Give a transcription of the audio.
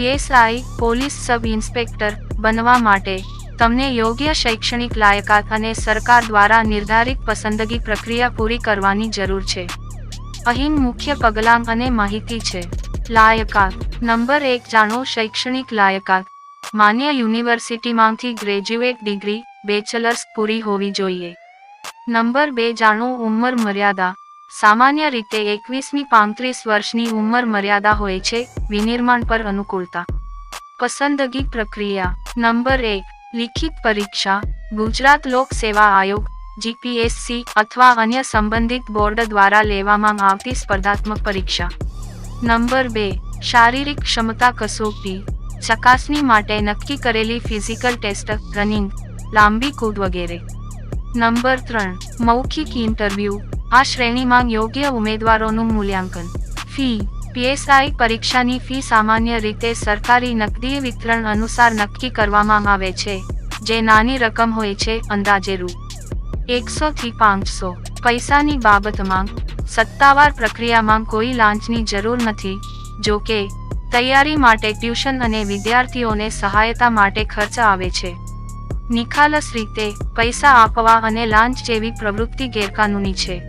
PSI, police sub inspector બનવા માટે તમને યોગ્ય શૈક્ષણિક લાયકાત અને સરકાર દ્વારા નિર્ધારિત પસંદગી પ્રક્રિયા પૂરી કરવાની જરૂર છે. અહીં મુખ્ય પગલાં અને માહિતી છે. લાયકાત. નંબર એક, જાણો શૈક્ષણિક લાયકાત. માન્ય યુનિવર્સિટીમાંથી ગ્રેજ્યુએટ ડિગ્રી, બેચલર્સ પૂરી હોવી જોઈએ. નંબર બે, જાણો ઉંમર મર્યાદા. સામાન્ય રીતે એકવીસમી પાંત્રીસ વર્ષની ઉંમર મર્યાદા હોય છે, વિનિર્માણ પર અનુકૂળતા. પસંદગી પ્રક્રિયા. નંબર એક, લિખિત પરીક્ષા. ગુજરાત લોક સેવા આયોગ, જીપીએસસી અથવા અન્ય સંબંધિત બોર્ડ દ્વારા લેવામાં આવતી સ્પર્ધાત્મક પરીક્ષા. નંબર બે, શારીરિક ક્ષમતા કસોટી. ચકાસણી માટે નક્કી કરેલી ફિઝિકલ ટેસ્ટ, રનિંગ, લાંબી કૂદ વગેરે. નંબર ત્રણ, મૌખિક ઇન્ટરવ્યૂ. આ શ્રેણીમાં યોગ્ય ઉમેદવારોનું મૂલ્યાંકન. ફી. પીએસઆઈ પરીક્ષાની ફી સામાન્ય રીતે સરકારી નકદી વિતરણ અનુસાર નક્કી કરવામાં આવે છે, જે નાની રકમ હોય છે અંદાજે રૂ એકસો થી પાંચસો. પૈસાની બાબતમાં, સત્તાવાર પ્રક્રિયામાં કોઈ લાંચની જરૂર નથી, જો કે, તૈયારી માટે ટ્યુશન અને વિદ્યાર્થીઓને સહાયતા માટે ખર્ચ આવે છે. નિખાલસ રીતે, પૈસા આપવા અને લાંચ જેવી પ્રવૃત્તિ ગેરકાનૂની છે.